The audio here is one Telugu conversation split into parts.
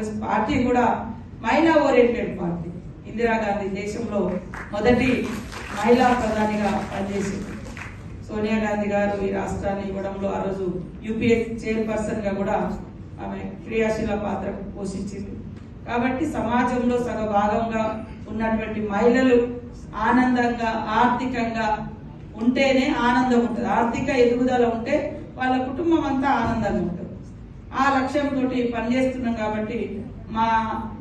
కాంగ్రెస్ పార్టీ కూడా మహిళా ఓరియంటెడ్ పార్టీ. ఇందిరాగాంధీ దేశంలో మొదటి మహిళా ప్రధానిగా పనిచేసింది. సోనియా గాంధీ గారు ఈ రాష్ట్రాన్ని ఇవ్వడంలో ఆ రోజు యూపీఏ చైర్పర్సన్గా కూడా ఆమె క్రియాశీల పాత్ర పోషించింది. కాబట్టి సమాజంలో సగ భాగంగా ఉన్నటువంటి మహిళలు ఆనందంగా ఆర్థికంగా ఉంటేనే ఆనందం ఉంటుంది. ఆర్థిక ఎదుగుదల ఉంటే వాళ్ళ కుటుంబం అంతా ఆనందంగా ఉంటుంది. ఆ లక్ష్యంతో పనిచేస్తున్నాం కాబట్టి మా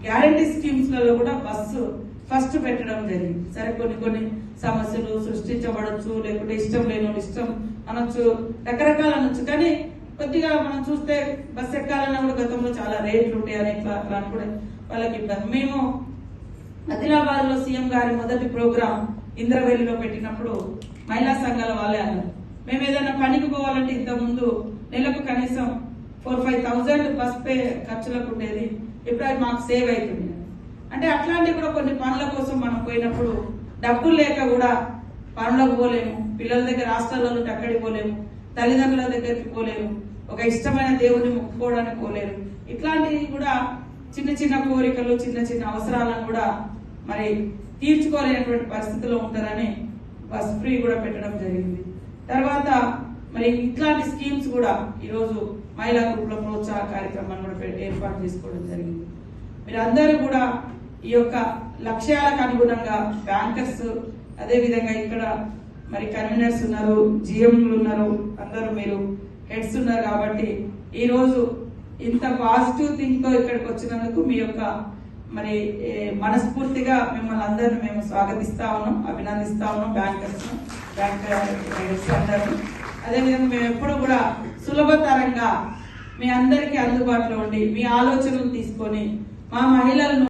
గ్యారంటీ స్కీమ్స్లలో కూడా బస్సు ఫస్ట్ పెట్టడం జరిగింది. సరే కొన్ని కొన్ని సమస్యలు సృష్టించబడచ్చు లేకుంటే ఇష్టం లేని ఇష్టం అనొచ్చు రకరకాల అనొచ్చు. కానీ కొద్దిగా మనం చూస్తే బస్ ఎక్కాలన్నా కూడా గతంలో చాలా రేట్లు ఉంటాయని ఇట్లా అట్లా అని కూడా వాళ్ళకి ఇబ్బంది. మేము ఆదిలాబాద్లో సీఎం గారి మొదటి ప్రోగ్రాం ఇంద్రవెల్లిలో పెట్టినప్పుడు మహిళా సంఘాల వాళ్ళే అన్నారు. మేము ఏదైనా పనికి పోవాలంటే ఇంత ముందు నెలకు కనీసం four five thousand bus pay ఖర్చులకు ఉండేది ఇప్పుడు అది మాకు సేవ్ అవుతుంది అంటే అట్లాంటి కూడా కొన్ని పనుల కోసం మనం పోయినప్పుడు డబ్బులు లేక కూడా పనులకు పోలేము. పిల్లల దగ్గర హాస్టల్లో అక్కడికి పోలేము. తల్లిదండ్రుల దగ్గరికి పోలేము. ఒక ఇష్టమైన దేవుని మొక్కుకోవడానికి పోలేరు. ఇట్లాంటివి కూడా చిన్న చిన్న కోరికలు చిన్న చిన్న అవసరాలను కూడా మరి తీర్చుకోలేనటువంటి పరిస్థితిలో ఉంటారని బస్ ఫ్రీ కూడా పెట్టడం జరిగింది. తర్వాత మరి ఇట్లాంటి స్కీమ్స్ కూడా ఈరోజు మహిళా గ్రూపుల ప్రోత్సాహ కార్యక్రమాన్ని కూడా పెట్టి ఏర్పాటు చేసుకోవడం జరిగింది. మీరు అందరూ కూడా ఈ యొక్క లక్ష్యాలకు అనుగుణంగా బ్యాంకర్స్ అదేవిధంగా ఇక్కడ మరి కన్వీనర్స్ ఉన్నారు జిఎంలు ఉన్నారు అందరూ మీరు హెడ్స్ ఉన్నారు కాబట్టి ఈరోజు ఇంత పాజిటివ్ థింగ్తో ఇక్కడికి వచ్చినందుకు మీ యొక్క మరి మనస్ఫూర్తిగా మిమ్మల్ని అందరిని మేము స్వాగతిస్తా ఉన్నాం అభినందిస్తా ఉన్నాం బ్యాంకర్స్ బ్యాంక్ హెడ్స్ అందరూ అదేవిధంగా మేము ఎప్పుడు కూడా సులభతరంగా మీ అందరికీ అందుబాటులో ఉండి మీ ఆలోచనలు తీసుకొని మా మహిళలను